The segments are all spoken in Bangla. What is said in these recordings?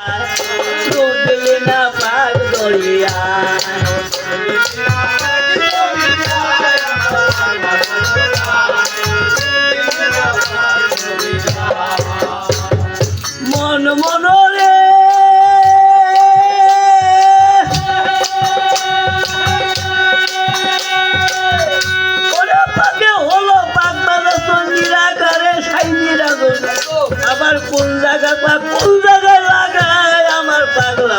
Yo de luna para doliar. পা কোন জায়গায় লাগায় আমার পাগলা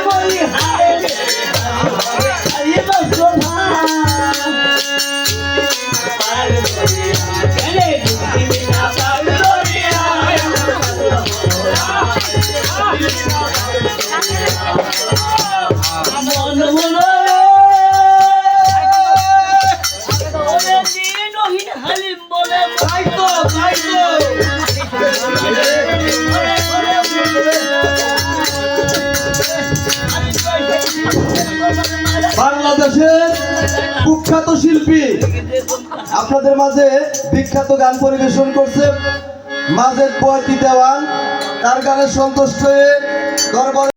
বাংলাদেশের কুখ্যাত শিল্পী। আপনাদের মাঝে বিখ্যাত গান পরিবেশন করছে মাজেদ পয়টি দেওয়ান। তার গানে সন্তুষ্ট হয়ে দরবার